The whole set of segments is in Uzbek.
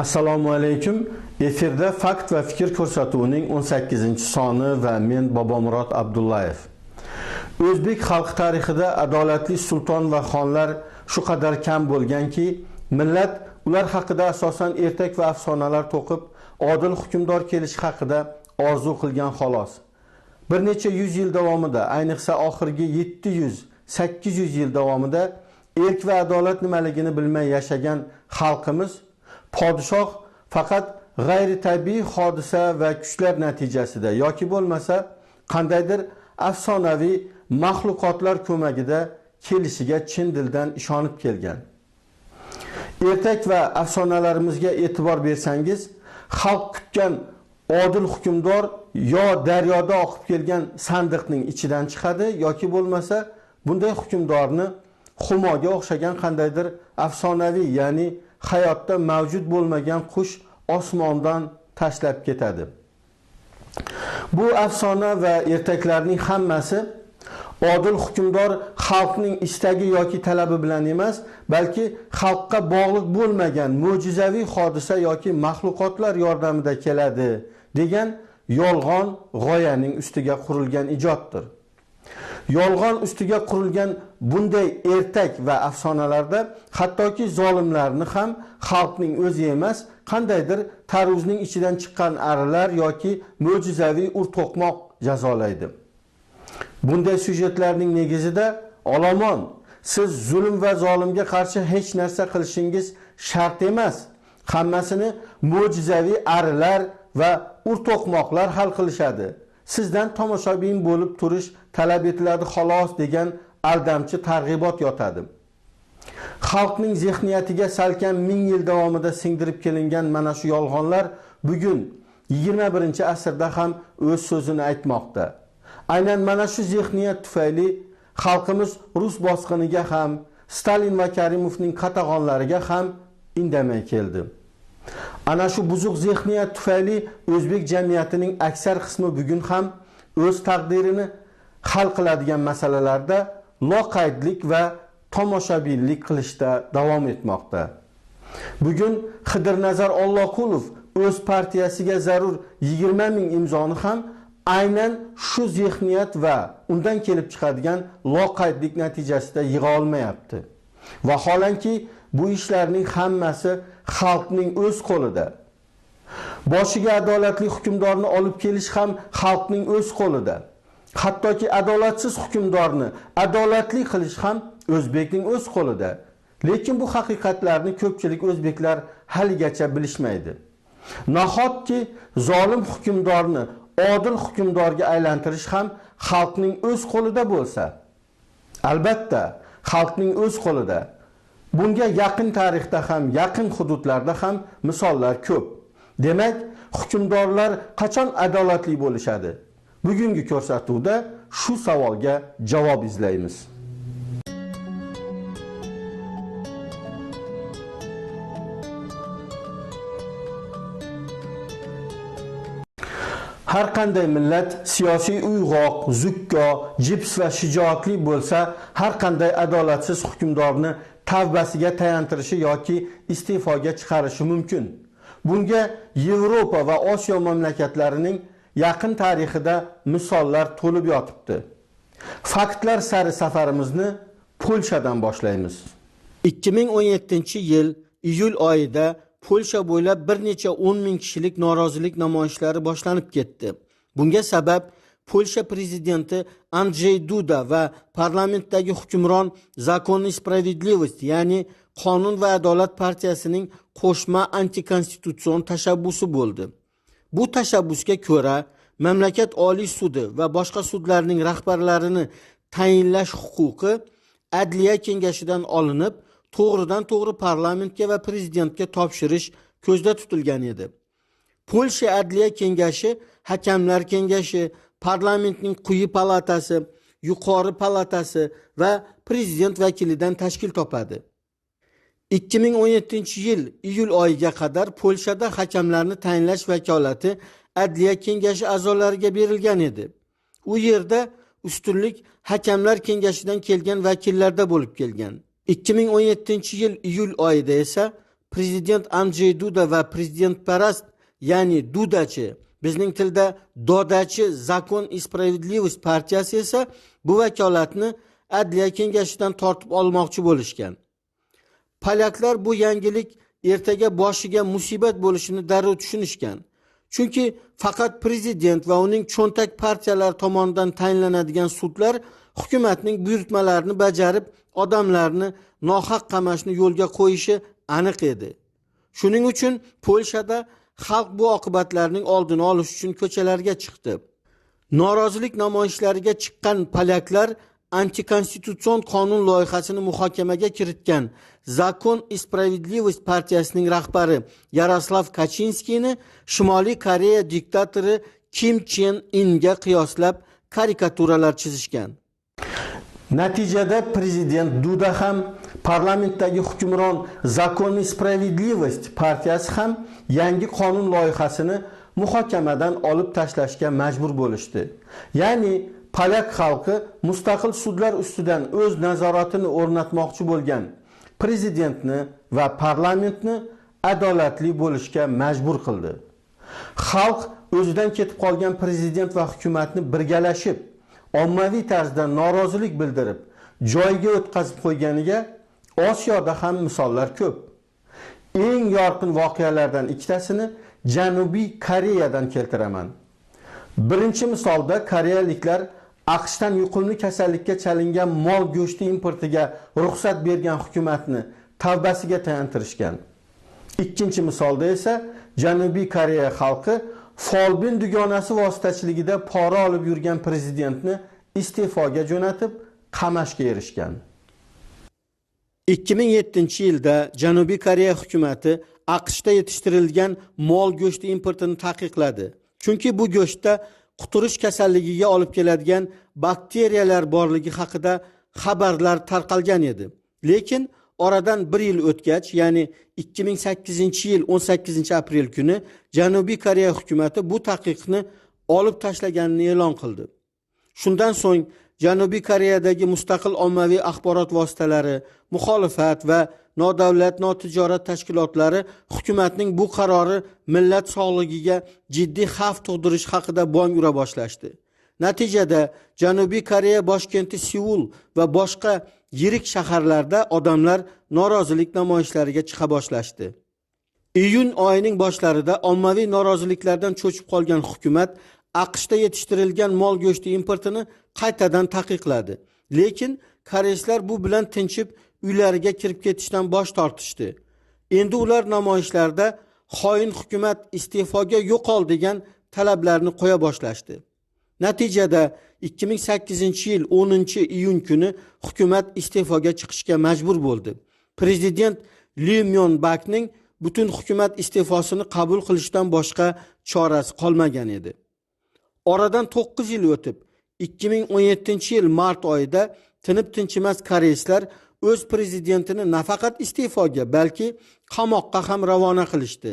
assalomu alaykum. Efirda fakt va fikr ko'rsatuvining 18 soni va men bobomurod abdullayev. O'zbek xalq tarixida adolatli sulton va xonlar shu qadar kam bo'lganki millat ular haqida asosan ertak va afsonalar to'qib odil hukmdor kelishi haqida orzu qilgan xolos. Bir necha yuz yil davomida ayniqsa oxirgi 700 800 yil davomida erk va adolat nimaligini bilmay yashagan xalqimiz podshoh faqat g'ayri tabiiy hodisa va kuchlar natijasida yoki bo'lmasa qandaydir afsonaviy maxluqotlar ko'magida kelishiga chin dildan ishonib kelgan. Ertak va afsonalarimizga e'tibor bersangiz xalq kutgan odil hukmdor yo daryoda oqib kelgan sandiqning ichidan chiqadi yoki bo'lmasa bunday hukmdorni humoga o'xshagan qandaydir afsonaviy ya'ni hayotda mavjud bo'lmagan qush osmondan tashlab ketadi. Bu afsona va ertaklarning hammasi odil hukmdor xalqning istagi yoki talabi bilan emas balki xalqqa bog'liq bo'lmagan mo'jizaviy hodisa yoki maxluqotlar yordamida keladi degan yolg'on g'oyaning ustiga qurilgan ijoddir. Yolg'on ustiga qurilgan bunday ertak va afsonalarda hattoki zolimlarni ham xalqning o'zi emas qandaydir tarvuzning ichidan chiqqan arilar yoki mo'jizaviy ur to'qmoq jazolaydi. Bunday syujetlarning negizida olomon siz zulm va zolimga qarshi hech narsa qilishingiz shart emas. Hammasini mo'jizaviy arilar va ur to'qmoqlar hal qilishadi. Sizdan tomoshabin bo'lib turish talab etiladi xolos degan aldamchi targ'ibot yotadi. Xalqning zehniyatiga salkam ming yil davomida singdirib kelingan mana shu yolg'onlar bugun 21 asrda ham o'z so'zini aytmoqda. Aynan mana shu zehniyat tufayli xalqimiz rus bosqiniga ham stalin va karimovning qatag'onlariga ham indamay keldi. Ana shu buzuq zehniyat tufayli o'zbek jamiyatining aksar qismi bugun ham o'z taqdirini hal qiladigan masalalarda loqaydlik va tomoshabinlik qilishda davom etmoqda. Bugun xidirnazar olloqulov o'z partiyasiga zarur 20 ming imzoni ham aynan shu zehniyat va undan kelib chiqadigan loqaydlik natijasida yig'a olmayapti. Vaholanki bu ishlarning hammasi xalqning o'z qo'lida. Boshiga adolatli hukmdorni olib kelish ham xalqning o'z qo'lida. Hattoki adolatsiz hukmdorni adolatli qilish ham o'zbekning o'z qo'lida. Lekin bu haqiqatlarni ko'pchilik o'zbeklar haligacha bilishmaydi. Nahotki zolim hukmdorni odil hukmdorga aylantirish ham xalqning o'z qo'lida bo'lsa? Albatta xalqning o'z qo'lida. Bunga yaqin tarixda ham yaqin hududlarda ham misollar ko'p. Demak hukmdorlar qachon adolatli bo'lishadi? Bugungi ko'rsatuvda shu savolga javob izlaymiz. Har qanday millat siyosiy uyg'oq zukko jips va shijoatli bo'lsa har qanday adolatsiz hukmdorni tavbasiga tayantirishi yoki iste'foga chiqarishi mumkin. Bunga yevropa va osiyo mamlakatlarining yaqin tarixida misollar to'lib yotibdi. Faktlar sari safarimizni polshadan boshlaymiz. 2017 yil iyul oyida polsha bo'ylab bir necha o'n ming kishilik norozilik namoyishlari boshlanib ketdi. Bunga sabab polsha prezidenti andrzej duda va parlamentdagi hukmron zakonni spravедливость ya'ni qonun va adolat partiyasining qo'shma antikonstitutsion tashabbusi bo'ldi. Bu tashabbusga ko'ra mamlakat oliy sudi va boshqa sudlarning rahbarlarini tayinlash huquqi adliya kengashidan olinib to'g'ridan to'g'ri parlamentga va prezidentga topshirish ko'zda tutilgan edi. Polsha adliya kengashi hakamlar kengashi parlamentning quyi palatasi yuqori palatasi va prezident vakilidan tashkil topadi. 2017 yil iyul oyiga qadar polshada hakamlarni tayinlash vakolati adliya kengashi a'zolariga berilgan edi. U yerda ustunlik hakamlar kengashidan kelgan vakillarda bo'lib kelgan. 2017 yil iyul oyida esa prezident andjey duda va prezidentparast ya'ni dudachi bizning tilda dodachi zakon и справедливость partiyasi esa bu vakolatni adliya kengashidan tortib olmoqchi bo'lishgan. Polyaklar bu yangilik ertaga boshiga musibat bo'lishini darrov tushunishgan. Chunki faqat prezident va uning cho'ntak partiyalari tomonidan tayinlanadigan sudlar hukumatning buyurtmalarini bajarib odamlarni nohaq qamashni yo'lga qo'yishi aniq edi. Shuning uchun polshada xalq bu oqibatlarning oldini olish uchun ko'chalarga chiqdi. Norozilik namoyishlariga chiqqan polyaklar antikonstitutsion qonun loyihasini muhokamaga kiritgan zakon и справедливость partiyasining rahbari yaroslav kachinskiyni shimoliy koreya diktatori kim chen inga qiyoslab karikaturalar chizishgan. Natijada prezident duda ham parlamentdagi hukmron zakon и справедливость partiyasi ham yangi qonun loyihasini muhokamadan olib tashlashga majbur bo'lishdi. Ya'ni polyak xalqi mustaqil sudlar ustidan o'z nazoratini o'rnatmoqchi bo'lgan prezidentni va parlamentni adolatli bo'lishga majbur qildi. Xalq o'zidan ketib qolgan prezident va hukumatni birgalashib ommaviy tarzda norozilik bildirib joyiga o'tkazib qo'yganiga osiyoda ham misollar ko'p. Eng yorqin voqealardan ikkitasini janubiy koreyadan keltiraman. Birinchi misolda koreyaliklar aqshdan yuqumli kasallikka chalingan mol go'shti importiga ruxsat bergan hukumatni tavbasiga tayantirishgan. Ikkinchi misolda esa janubiy koreya xalqi folbin dugonasi vositachiligida pora olib yurgan prezidentni iste'foga jo'natib qamashga erishgan. 2007 yilda janubiy koreya hukumati aqshda yetishtirilgan mol go'shti importini taqiqladi. Chunki bu go'shtda quturish kasalligiga olib keladigan bakteriyalar borligi haqida xabarlar tarqalgan edi. Lekin oradan bir yil o'tgach ya'ni 2008 yil 18 aprel kuni janubiy koreya hukumati bu taqiqni olib tashlaganini e'lon qildi. Shundan so'ng janubiy koreyadagi mustaqil ommaviy axborot vositalari muxolifat va nodavlat notijorat tashkilotlari hukumatning bu qarori millat sog'lig'iga jiddiy xavf tug'dirish haqida bong ura boshlashdi. Natijada janubiy koreya boshkenti seul va boshqa yirik shaharlarda odamlar norozilik namoyishlariga chiqa boshlashdi. Iyun oyining boshlarida ommaviy noroziliklardan cho'chib qolgan hukumat aqshda yetishtirilgan mol go'shti importini qaytadan taqiqladi. Lekin koreyslar bu bilan tinchib uylariga kirib ketishdan bosh tortishdi. Endi ular namoyishlarda xoin hukumat iste'foga yo'qol degan talablarni qo'ya boshlashdi. Natijada 2008 yil 10 iyun kuni hukumat iste'foga chiqishga majbur bo'ldi. Prezident li bakning butun hukumat iste'fosini qabul qilishdan boshqa chorasi qolmagan edi. Oradan 9 yil o'tib 2017 yil mart oyida tinib tinchimas koreyslar o'z prezidentini nafaqat iste'foga balki qamoqqa ham ravona qilishdi.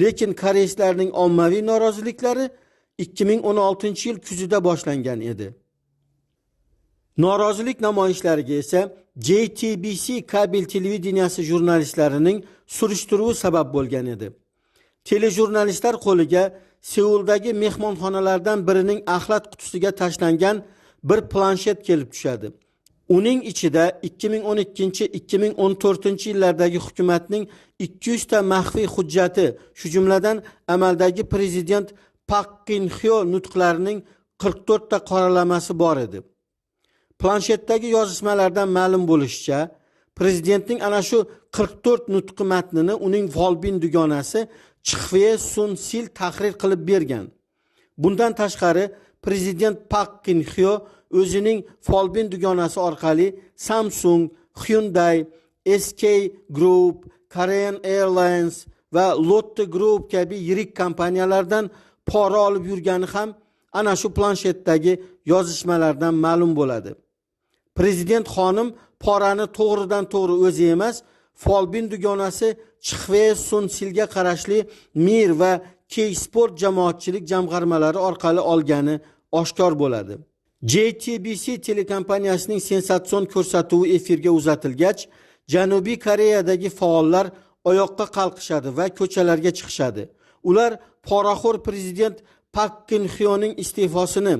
Lekin koreyslarning ommaviy noroziliklari 2016 yil kuzida boshlangan edi. Norozilik namoyishlariga esa JTBC kabel televideniyasi jurnalistlarining surishtiruvi sabab bo'lgan edi. Telejurnalistlar qo'liga seuldagi mehmonxonalardan birining axlat qutisiga tashlangan bir planshet kelib tushadi. Uning ichida 2012-2014 yillardagi hukumatning 200 ta maxfiy hujjati shu jumladan amaldagi prezident pak kin nutqlarining 44 ta qoralamasi bor edi. Planshetdagi yozishmalardan ma'lum bo'lishicha prezidentning ana shu 44 nutqi matnini uning volbin dugonasi chixve sun sil tahrir qilib bergan. Bundan tashqari prezident pak kin o'zining folbin dugonasi orqali samsung hyundai sk group korean airlines va lotte group kabi yirik kompaniyalardan pora olib yurgani ham ana shu planshetdagi yozishmalardan ma'lum bo'ladi. Prezident xonim porani to'g'ridan to'g'ri o'zi emas folbin dugonasi chixve sun silga qarashli mir va key sport jamoatchilik jamg'armalari orqali olgani oshkor bo'ladi. Jtbc telekompaniyasining sensatsion ko'rsatuvi efirga uzatilgach janubiy koreyadagi faollar oyoqqa qalqishadi va ko'chalarga chiqishadi. Ular poraxo'r prezident pak kin xyoning iste'fosini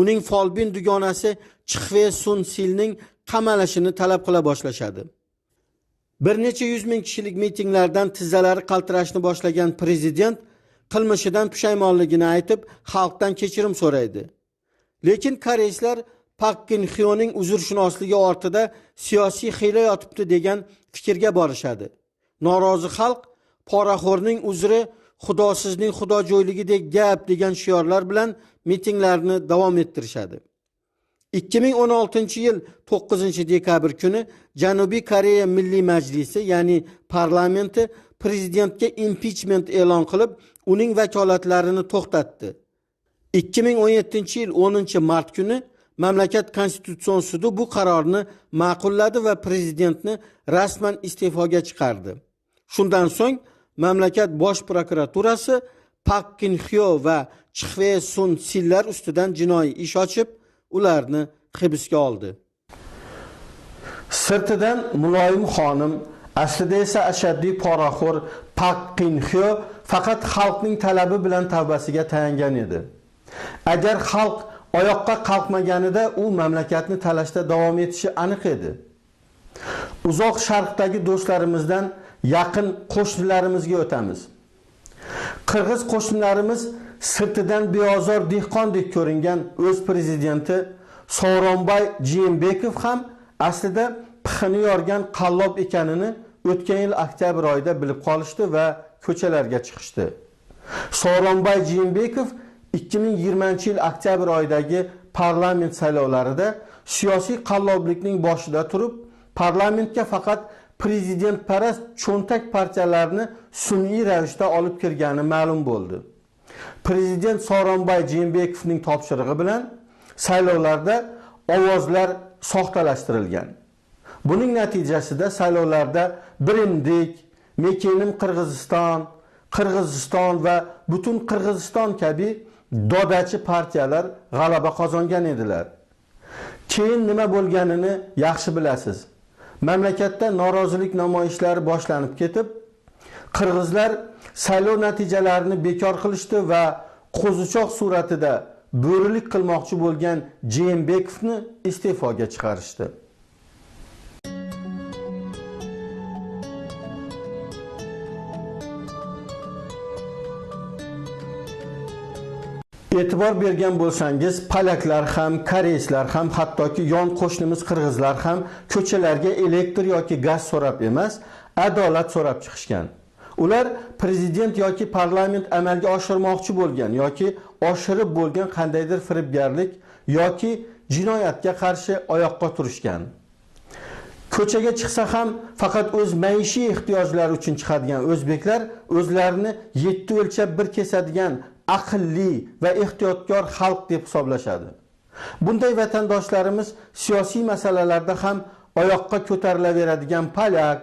uning folbin dugonasi chixve sun silning qamalishini talab qila boshlashadi. Bir necha yuz ming kishilik mitinglardan tizzalari qaltirashni boshlagan prezident qilmishidan pushaymonligini aytib xalqdan kechirim so'raydi. Lekin koreyslar pak kin xyoning uzrshunosligi ortida siyosiy hiyla yotibdi degan fikrga borishadi norozi xalq poraxo'rning uzri xudosizning xudojo'yligidek gap degan shiorlar bilan mitinglarni davom ettirishadi 2016 yil 9 dekabr kuni Janubiy Koreya Milliy Majlisi, ya'ni parlamenti prezidentga impichment e'lon qilib, uning vakolatlarini to'xtatdi. 2017 yil 10 mart kuni mamlakat konstitutsion sudi bu qarorni ma'qulladi va prezidentni rasman iste'foga chiqardi. Shundan so'ng mamlakat bosh prokuraturasi Pak Kinhyo va chxve Sun Sillar ustidan jinoiy ish ochib, ularni hibsga oldi. Sirtidan muloyim xonim, aslida esa ashaddiy poraxo'r Pak Kinhyo faqat xalqning talabi bilan tavbasiga tayangan edi. Agar xalq oyoqqa qalqmaganida u mamlakatni talashda davom etishi aniq edi. Uzoq sharqdagi do'stlarimizdan yaqin qo'shnilarimizga o'tamiz. Qirg'iz qo'shnilarimiz sirtidan beozor dehqondek ko'ringan o'z prezidenti Sovronbay Jeenbekov ham aslida pixini yorgan qallob ekanini o'tgan yil oktyabr oyida bilib qolishdi va ko'chalarga chiqishdi. Sovronbay Jeenbekov 2020 yil oktyabr oyidagi parlament saylovlarida siyosiy qalloblikning boshida turib, parlamentga faqat prezidentparast cho'ntak partiyalarni sun'iy ravishda olib kirgani ma'lum bo'ldi. Prezident Soronbay Jeenbekovning topshirig'i bilan saylovlarda ovozlar soxtalashtirilgan. Buning natijasida saylovlarda Birindik, Mekenim Qirg'iziston, Qirg'iziston va butun Qirg'iziston kabi dodachi partiyalar g'alaba qozongan edilar. Keyin nima bo'lganini yaxshi bilasiz. Mamlakatda norozilik namoyishlari boshlanib ketib, qirg'izlar saylov natijalarini bekor qilishdi va qo'zichoq suratida bo'rilik qilmoqchi bo'lgan Jeenbekovni iste'foga chiqarishdi. E'tibor bergan bo'lsangiz polaklar ham koreyslar ham hattoki yon qo'shnimiz qirg'izlar ham ko'chalarga elektr yoki gaz so'rab emas adolat so'rab chiqishgan. Ular prezident yoki parlament amalga oshirmoqchi bo'lgan yoki oshirib bo'lgan qandaydir firibgarlik yoki jinoyatga qarshi oyoqqa turishgan. Ko'chaga chiqsa ham faqat o'z maishiy ehtiyojlari uchun chiqadigan o'zbeklar o'zlarini yetti o'lchab bir kesadigan aqlli va ehtiyotkor xalq deb hisoblashadi. Bunday vatandoshlarimiz siyosiy masalalarda ham oyoqqa ko'tarilaveradigan polyak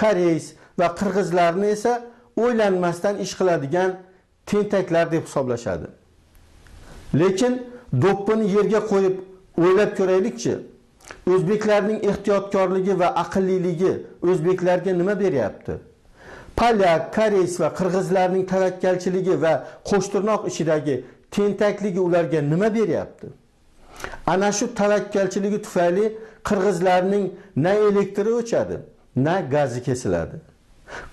koreys va qirg'izlarni esa o'ylanmasdan ish qiladigan tentaklar deb hisoblashadi. Lekin do'ppini yerga qo'yib o'ylab ko'raylikchi o'zbeklarning ehtiyotkorligi va aqlliligi o'zbeklarga nima beryapti? Polyak koreys va qirg'izlarning tavakkalchiligi va qo'shtirnoq ichidagi tentakligi ularga nima beryapti? Ana shu tavakkalchiligi tufayli qirg'izlarning na elektri o'chadi na gazi kesiladi.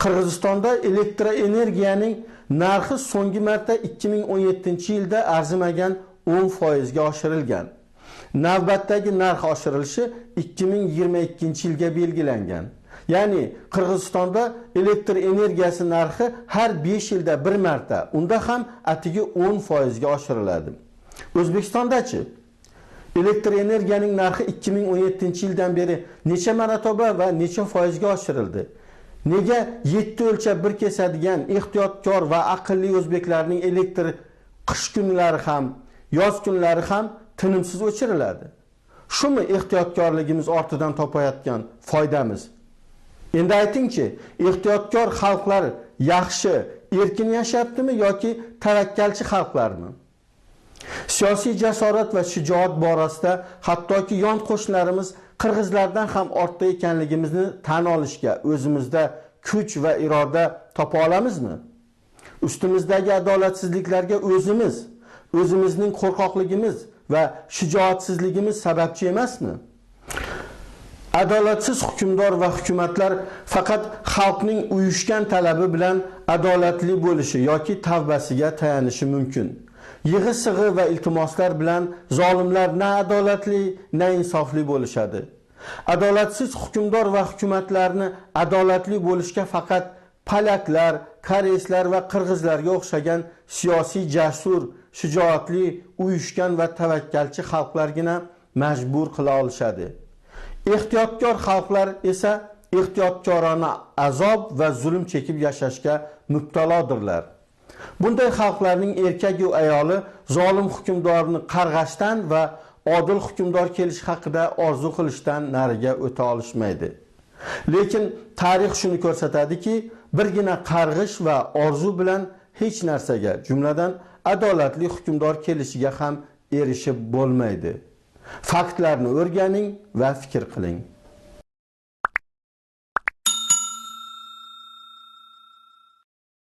Qirg'izistonda elektroenergiyaning narxi so'nggi marta 2017 yilda arzimagan 10 foizga oshirilgan. Navbatdagi narx oshirilishi 2022 yilga belgilangan. Ya'ni Qirg'izistonda elektr energiyasi narxi har 5 yilda bir marta, unda ham atigi 10 ga oshiriladi. O'zbekistondachi elektr energiyaning narxi 2017-yildan beri necha marotaba va necha foizga oshirildi? Nega 7 o'lchab bir kesadigan ehtiyotkor va aqlli o'zbeklarning elektr qish kunlari ham, yoz kunlari ham tinimsiz o'chiriladi? Shumi ehtiyotkorligimiz ortidan topayotgan foydamiz? Endi aytingchi, ehtiyotkor xalqlar yaxshi, erkin yashayaptimi yoki tavakkalchi xalqlarmi? Siyosiy jasorat va shijoat borasida hattoki yon qo'shnilarimiz qirg'izlardan ham ortda ekanligimizni tan olishga, o'zimizda kuch va iroda topa olamizmi ustimizdagi adolatsizliklarga o'zimiz o'zimizning qo'rqoqligimiz va shijoatsizligimiz sababchi emasmi adolatsiz hukmdor va hukumatlar faqat xalqning uyushgan talabi bilan adolatli bo'lishi yoki tavbasiga tayanishi mumkin. Yig'i sig'i va iltimoslar bilan zolimlar na adolatli na insofli bo'lishadi. Adolatsiz hukmdor va hukumatlarni adolatli bo'lishga faqat palaklar koreyslar va qirg'izlarga o'xshagan siyosiy jasur shijoatli uyushgan va tavakkalchi xalqlargina majbur qila olishadi. Ehtiyotkor xalqlar esa ehtiyotkorona azob va zulm chekib yashashga mubtalodirlar bunday xalqlarning erkagu ayoli zolim hukmdorni qarg'ashdan va odil hukmdor kelish haqida orzu qilishdan nariga o'ta olishmaydi. Lekin tarix shuni ko'rsatadiki birgina qarg'ish va orzu bilan hech narsaga jumladan adolatli hukmdor kelishiga ham erishib bo'lmaydi. Faktlarni o'rganing va fikr qiling.